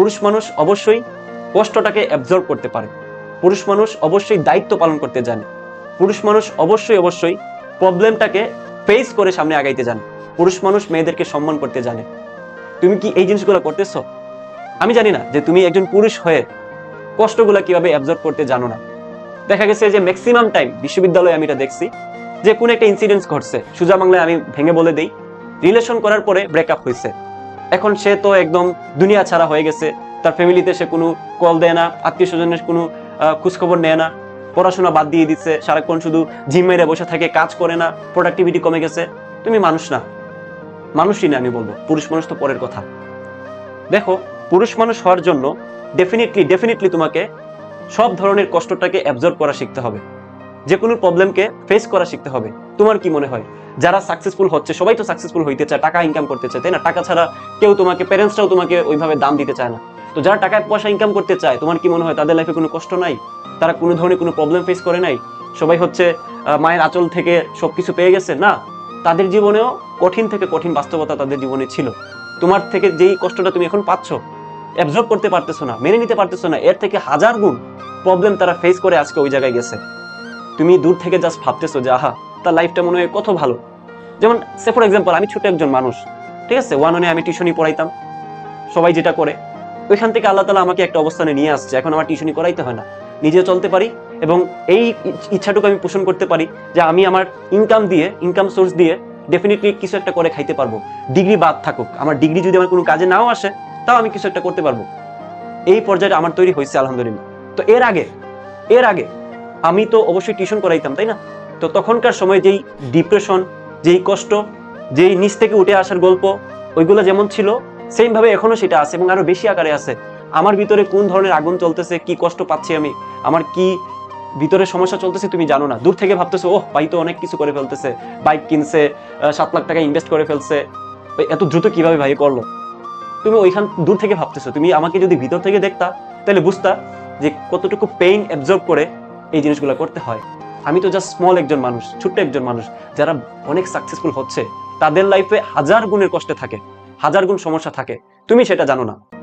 পুরুষ মানুষ অবশ্যই কষ্টটাকে অ্যাবজর্ব করতে পারে। পুরুষ মানুষ অবশ্যই দায়িত্ব পালন করতে জানে। পুরুষ মানুষ অবশ্যই অবশ্যই প্রবলেমটাকে ফেস করে সামনে আগাইতে জানে। পুরুষ মানুষ মেয়েদেরকে সম্মান করতে জানে। তুমি কি এই জিনিসগুলো করতেছো? আমি জানি না যে তুমি একজন পুরুষ হয়ে কষ্টগুলো কীভাবে অ্যাবজর্ব করতে জানো না। দেখা গেছে যে ম্যাক্সিমাম টাইম বিশ্ববিদ্যালয়ে আমি এটা দেখছি যে কোন একটা ইনসিডেন্স ঘটছে। সুজা বাংলায় আমি ভেঙে বলে দিই। রিলেশন করার পরে ব্রেকআপ হয়েছে। এখন সে তো একদম দুনিয়া ছাড়া হয়ে গেছে। তার ফ্যামিলিতে সে কোনো কল দেয় না আত্মীয় স্বজনের কোনো খোঁজখবর নেয় না। পড়াশোনা বাদ দিয়ে দিচ্ছে, সারাক্ষণ শুধু জিম মেরে বসে থাকে, কাজ করে না প্রোডাক্টিভিটি কমে গেছে। তুমি মানুষ না। মানুষই না, আমি বলব। পুরুষ মানুষ তো পরের কথা। দেখো, পুরুষ মানুষ হওয়ার জন্য ডেফিনেটলি ডেফিনেটলি তোমাকে সব ধরনের কষ্টটাকে অ্যাবজর্ব করা শিখতে হবে। যে কোনো প্রবলেমকে ফেস করা শিখতে হবে। তোমার কি মনে হয়? যারা সাকসেসফুল হচ্ছে, সবাই তো সাকসেসফুল হইতে চায়, টাকা ইনকাম করতে চায়, তাই না? টাকা ছাড়া কেউ তোমাকে প্যারেন্টসরাও তোমাকে ওইভাবে দাম দিতে চায় না। তো যারা টাকা পয়সা ইনকাম করতে চায়, তোমার কি মনে হয়, তাদের লাইফে কোনো কষ্ট নাই? তারা কোনো ধরনের কোনো প্রবলেম ফেস করে নাই? সবাই হচ্ছে মায়ের আঁচল থেকে সবকিছু পেয়ে গেছে? না। তাদের জীবনেও কঠিন থেকে কঠিন বাস্তবতা তাদের জীবনে ছিল। তোমার থেকে যেই কষ্টটা তুমি এখন পাচ্ছ অ্যাবজর্ব করতে পারতেছো না, মেনে নিতে পারতেছো না, এর থেকে হাজার গুণ প্রবলেম তারা ফেস করে আজকে ওই জায়গায় গেছে। তুমি দূর থেকে জাস্ট ভাবতেছো যে, আহা, তার লাইফটা মনে হয় কত ভালো। যেমন, সে ফর এক্সাম্পল আমি ছোট একজন মানুষ, ঠিক আছে? ওয়ান ওয়ানে আমি টিউশনি পড়াইতাম, সবাই যেটা করে, ওইখান থেকে আল্লাহ তালা আমাকে একটা অবস্থানে নিয়ে আসছে। এখন আমার টিউশনি করাইতে হয় না নিজে চলতে পারি এবং এই ইচ্ছাটুকু আমি পোষণ করতে পারি যে, আমি আমার ইনকাম দিয়ে ইনকাম সোর্স দিয়ে ডেফিনেটলি কিছু একটা করে খাইতে পারব। ডিগ্রি বাদ থাকুক, আমার ডিগ্রি যদি আমার কোনো কাজে নাও আসে, তাও আমি কিছু একটা করতে পারব। এই পর্যায়ে আমার তৈরি হয়েছে, আলহামদুলিল্লাহ। তো এর আগে এর আগে আমি তো অবশ্যই টিউশন করাইতাম, তাই না? তো তখনকার সময় যেই ডিপ্রেশন যেই কষ্ট, যেই নিচ থেকে উঠে আসার গল্প, ওইগুলো যেমন ছিল সেম ভাবে এখনও সেটা আছে এবং আরও বেশি আকারে আছে। আমার ভিতরে কোন ধরনের আগুন চলতেছে, কি কষ্ট পাচ্ছি আমি, আমার কি ভিতরে সমস্যা চলতেছে তুমি জানো না। দূর থেকে ভাবতেছো, ওহ, ভাই তো অনেক কিছু করে ফেলতেছে বাইক কিনছে সাত লাখ টাকা ইনভেস্ট করে ফেলছে। এত দ্রুত কীভাবে ভাই করল? তুমি ওইখান, দূর থেকে ভাবতেছো, তুমি আমাকে যদি ভিতর থেকে দেখতা, তাহলে বুঝতা যে কতটুকু পেইন অ্যাবজর্ব করে এই জিনিসগুলো করতে হয়। আমি তো জাস্ট স্মল একজন মানুষ, ছোট্ট একজন মানুষ, যারা অনেক সাকসেসফুল হচ্ছে, তাদের লাইফে হাজার গুণের কষ্টে থাকে, হাজার গুণ সমস্যা থাকে। তুমি সেটা জানো না।